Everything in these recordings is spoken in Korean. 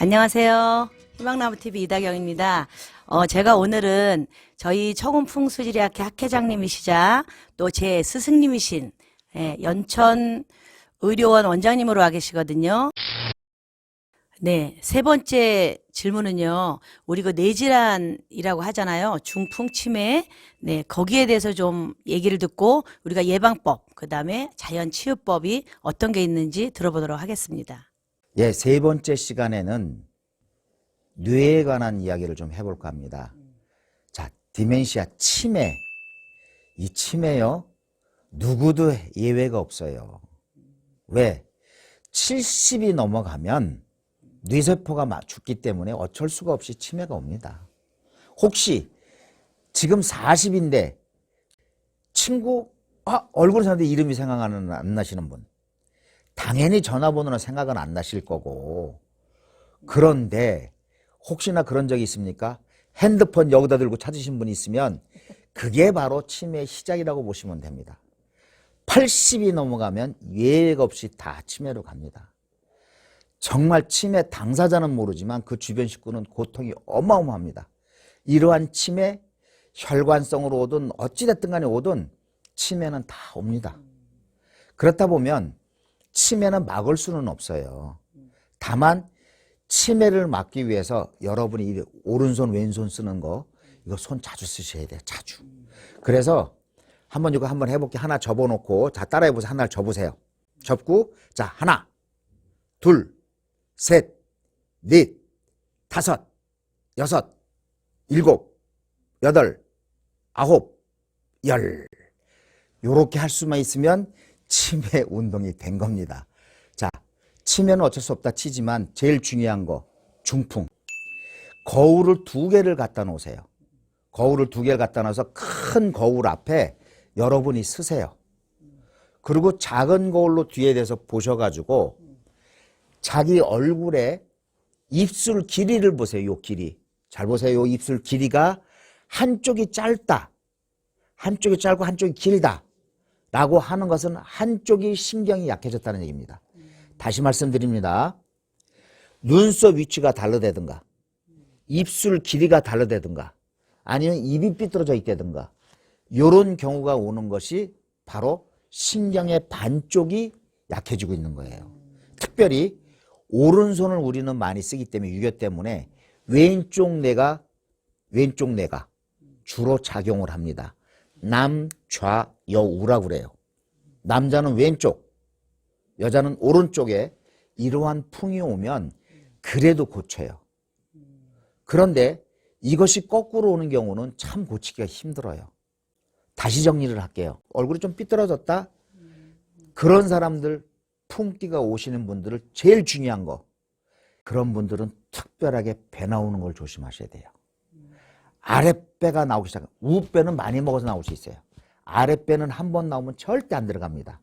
안녕하세요. 희망나무TV 이다경입니다. 어, 제가 오늘은 저희 청운풍수지리학회 학회장님이시자 또 제 스승님이신 예, 연천 의료원 원장님으로 와 계시거든요. 네, 세 번째 질문은요. 우리 그 뇌질환이라고 하잖아요. 중풍 치매. 네, 거기에 대해서 좀 얘기를 듣고 우리가 예방법, 그다음에 자연 치유법이 어떤 게 있는지 들어보도록 하겠습니다. 예, 세 번째 시간에는 뇌에 관한 이야기를 좀 해볼까 합니다. 자, 디멘시아 치매. 이 치매요, 누구도 예외가 없어요. 왜? 70이 넘어가면 뇌세포가 막 죽기 때문에 어쩔 수가 없이 치매가 옵니다. 혹시 지금 40인데 친구, 아, 얼굴 사는데 이름이 생각나는, 안 나시는 분. 당연히 전화번호는 생각은 안 나실 거고. 그런데 혹시나 그런 적이 있습니까? 핸드폰 여기다 들고 찾으신 분이 있으면 그게 바로 치매의 시작이라고 보시면 됩니다. 80이 넘어가면 예외가 없이 다 치매로 갑니다. 정말 치매 당사자는 모르지만 그 주변 식구는 고통이 어마어마합니다. 이러한 치매, 혈관성으로 오든 어찌됐든 간에 오든 치매는 다 옵니다. 그렇다 보면 치매는 막을 수는 없어요. 다만 치매를 막기 위해서 여러분이 이 오른손 왼손 쓰는 거 이거 손 자주 쓰셔야 돼요. 자주. 그래서 한번 이거 한번 해볼게. 하나 접어놓고 자 따라해 보세요. 하나를 접으세요. 접고 자 하나, 둘, 셋, 넷, 다섯, 여섯, 일곱, 여덟, 아홉, 열. 요렇게 할 수만 있으면 치매 운동이 된 겁니다. 자, 치매는 어쩔 수 없다 치지만 제일 중요한 거 중풍. 거울을 두 개를 갖다 놓으세요. 거울을 두 개를 갖다 놔서 큰 거울 앞에 여러분이 쓰세요. 그리고 작은 거울로 뒤에 대서 보셔가지고 자기 얼굴에 입술 길이를 보세요. 요 길이. 잘 보세요. 요 입술 길이가 한쪽이 짧다. 한쪽이 짧고 한쪽이 길다. 라고 하는 것은 한쪽이 신경이 약해졌다는 얘기입니다. 다시 말씀드립니다. 눈썹 위치가 다르다든가, 입술 길이가 다르다든가, 아니면 입이 삐뚤어져 있다든가, 요런 경우가 오는 것이 바로 신경의 반쪽이 약해지고 있는 거예요. 특별히 오른손을 우리는 많이 쓰기 때문에 유교 때문에 왼쪽 뇌가 왼쪽 뇌가 주로 작용을 합니다. 남, 좌, 여우라고 그래요. 남자는 왼쪽, 여자는 오른쪽에 이러한 풍이 오면 그래도 고쳐요. 그런데 이것이 거꾸로 오는 경우는 참 고치기가 힘들어요. 다시 정리를 할게요. 얼굴이 좀 삐뚤어졌다? 그런 사람들, 풍기가 오시는 분들을 제일 중요한 거. 그런 분들은 특별하게 배 나오는 걸 조심하셔야 돼요. 아랫배가 나오기 시작하면 우배는 많이 먹어서 나올 수 있어요. 아랫배는 한 번 나오면 절대 안 들어갑니다.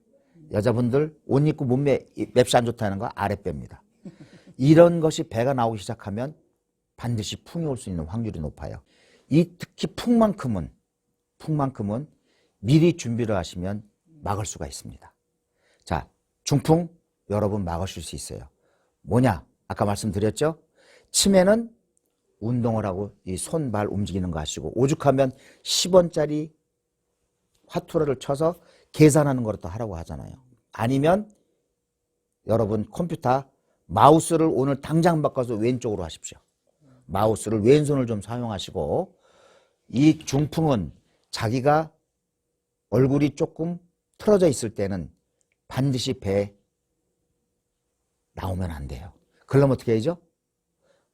여자분들 옷 입고 몸매 맵시 안 좋다는 거 아랫배입니다. 이런 것이 배가 나오기 시작하면 반드시 풍이 올 수 있는 확률이 높아요. 이 특히 풍만큼은 풍만큼은 미리 준비를 하시면 막을 수가 있습니다. 자, 중풍 여러분 막으실 수 있어요. 뭐냐? 아까 말씀드렸죠? 치매는 운동을 하고 이 손, 발 움직이는 거 하시고 오죽하면 10원짜리 화투를 쳐서 계산하는 또 하라고 하잖아요. 아니면 여러분 컴퓨터 마우스를 오늘 당장 바꿔서 왼쪽으로 하십시오. 마우스를 왼손을 좀 사용하시고 이 중풍은 자기가 얼굴이 조금 틀어져 있을 때는 반드시 배 나오면 안 돼요. 그러면 어떻게 해야죠?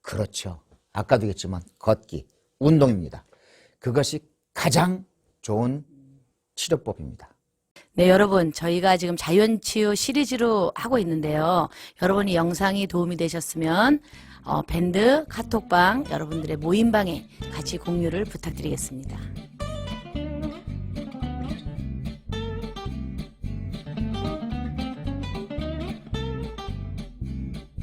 그렇죠. 아까도 했지만 걷기, 운동입니다. 그것이 가장 좋은 치료법입니다. 네, 여러분, 저희가 지금 자연치유 시리즈로 하고 있는데요. 여러분이 영상이 도움이 되셨으면, 어, 밴드, 카톡방, 여러분들의 모임방에 같이 공유를 부탁드리겠습니다.